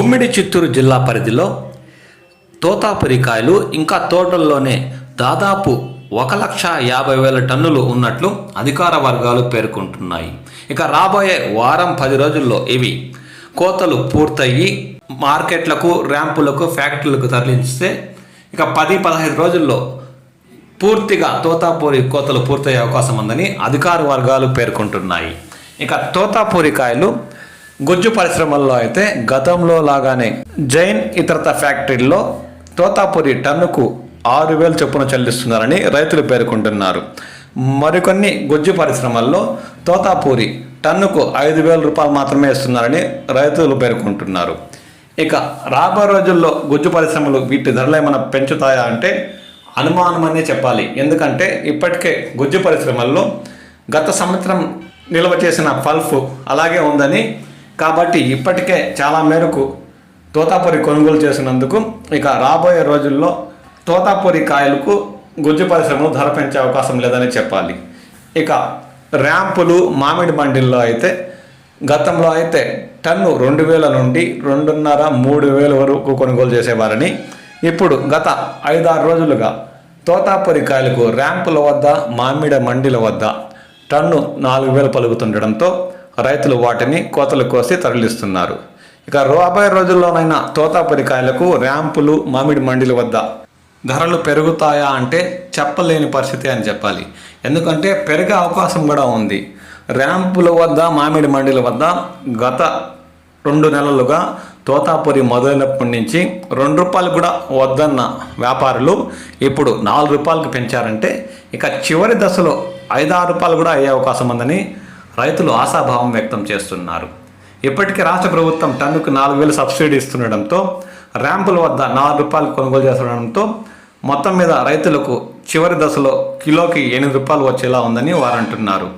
ఉమ్మిడి చిత్తూరు జిల్లా పరిధిలో తోతాపురికాయలు ఇంకా తోటల్లోనే దాదాపు ఒక లక్ష యాభై వేల టన్నులు ఉన్నట్లు అధికార వర్గాలు పేర్కొంటున్నాయి. ఇక రాబోయే వారం పది రోజుల్లో ఇవి కోతలు పూర్తయి మార్కెట్లకు ర్యాంపులకు ఫ్యాక్టరీలకు తరలిస్తే ఇక పది పదహైదు రోజుల్లో పూర్తిగా తోతాపూరి కోతలు పూర్తయ్యే అవకాశం ఉందని అధికార వర్గాలు పేర్కొంటున్నాయి. ఇక తోతాపూరి కాయలు గుజ్జు పరిశ్రమల్లో అయితే గతంలో లాగానే జైన్ ఇతరత ఫ్యాక్టరీల్లో తోతాపూరి టన్నుకు ఆరు వేలు చొప్పున చెల్లిస్తున్నారని రైతులు పేర్కొంటున్నారు. మరికొన్ని గుజ్జు పరిశ్రమల్లో తోతాపూరి టన్నుకు ఐదు వేల రూపాయలు మాత్రమే ఇస్తున్నారని రైతులు పేర్కొంటున్నారు. ఇక రాబోయే రోజుల్లో గుజ్జు పరిశ్రమలు వీటి ధరలు ఏమైనా పెంచుతాయా అంటే అనుమానమనే చెప్పాలి. ఎందుకంటే ఇప్పటికే గుజ్జు పరిశ్రమల్లో గత సంవత్సరం నిల్వ చేసిన పల్ఫ్ అలాగే ఉందని కాబట్టి ఇప్పటికే చాలా మేరకు తోతాపురి కొనుగోలు చేసినందుకు ఇక రాబోయే రోజుల్లో తోతాపురి కాయలకు గుజ్జు పరిశ్రమలు ధర పెంచే అవకాశం లేదని చెప్పాలి. ఇక ర్యాంపులు మామిడి మండీల్లో అయితే గతంలో అయితే టన్ను రెండు వేల నుండి రెండున్నర మూడు వేల వరకు కొనుగోలు చేసేవారని ఇప్పుడు గత ఐదారు రోజులుగా తోతాపురి కాయలకు ర్యాంపుల వద్ద మామిడి మండిల వద్ద టన్ను నాలుగు వేలు పలుకుతుండడంతో రైతులు వాటిని కోతలు కోసి తరలిస్తున్నారు. ఇక రాబోయే రోజుల్లోనైనా తోతాపరి కాయలకు ర్యాంపులు మామిడి మండిల వద్ద ధరలు పెరుగుతాయా అంటే చెప్పలేని పరిస్థితి అని చెప్పాలి. ఎందుకంటే పెరిగే అవకాశం కూడా ఉంది. ర్యాంపుల వద్ద మామిడి మండిల వద్ద గత రెండు నెలలుగా తోతాపురి మొదలైనప్పటి నుంచి రెండు రూపాయలు కూడా వద్దన్న వ్యాపారులు ఇప్పుడు నాలుగు రూపాయలకు పెంచారంటే ఇక చివరి దశలో ఐదారు రూపాయలు కూడా అయ్యే అవకాశం ఉందని రైతులు ఆశాభావం వ్యక్తం చేస్తున్నారు. ఇప్పటికే రాష్ట్ర ప్రభుత్వం టన్నుకు నాలుగు వేలు సబ్సిడీ ఇస్తుండడంతో ర్యాంపుల వద్ద నాలుగు రూపాయలు కొనుగోలు చేస్తుండడంతో మొత్తం మీద రైతులకు చివరి దశలో కిలోకి ఎనిమిది రూపాయలు వచ్చేలా ఉందని వారు అంటున్నారు.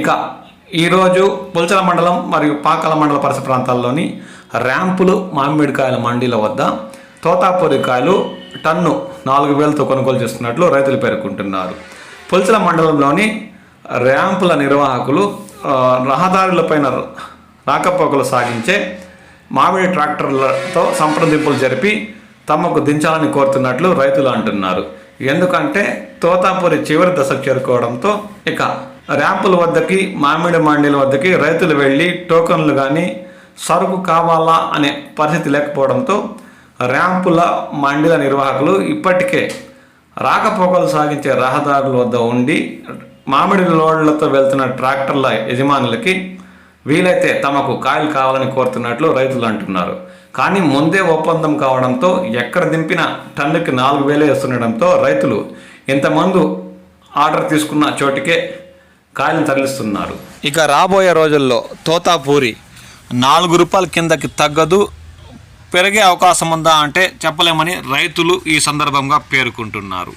ఇక ఈరోజు పుల్చల మండలం మరియు పాకల మండల పరిసర ప్రాంతాల్లోని ర్యాంపులు మామిడికాయల మండీల వద్ద తోతాపూరి కాయలు టన్ను నాలుగు వేలతో కొనుగోలు చేస్తున్నట్లు రైతులు పేర్కొంటున్నారు. పుల్చల మండలంలోని ర్యాంపుల నిర్వాహకులు రహదారులపైన రాకపోకలు సాగించే మామిడి ట్రాక్టర్లతో సంప్రదింపులు జరిపి తమకు దించాలని కోరుతున్నట్లు రైతులు అంటున్నారు. ఎందుకంటే తోతాపూరి చివరి దశకు చేరుకోవడంతో ఇక ర్యాంపుల వద్దకి మామిడి మండీల వద్దకి రైతులు వెళ్ళి టోకన్లు కానీ సరుకు కావాలా అనే పరిస్థితి లేకపోవడంతో ర్యాంపుల మండీల నిర్వాహకులు ఇప్పటికే రాకపోకలు సాగించే రహదారుల వద్ద ఉండి మామిడి లోడ్లతో వెళ్తున్న ట్రాక్టర్ల యజమానులకి వీలైతే తమకు కాయలు కావాలని కోరుతున్నట్లు రైతులు అంటున్నారు. కానీ ముందే ఒప్పందం కావడంతో ఎక్కడ దింపిన టన్నుకి నాలుగు వేలే ఇస్తుండడంతో రైతులు ఇంతమందు ఆర్డర్ తీసుకున్న చోటికే కాయలు తరలిస్తున్నారు. ఇక రాబోయే రోజుల్లో తోతాపూరి నాలుగు రూపాయల కిందకి తగ్గదు పెరిగే అవకాశం ఉందా అంటే చెప్పలేమని రైతులు ఈ సందర్భంగా పేర్కొంటున్నారు.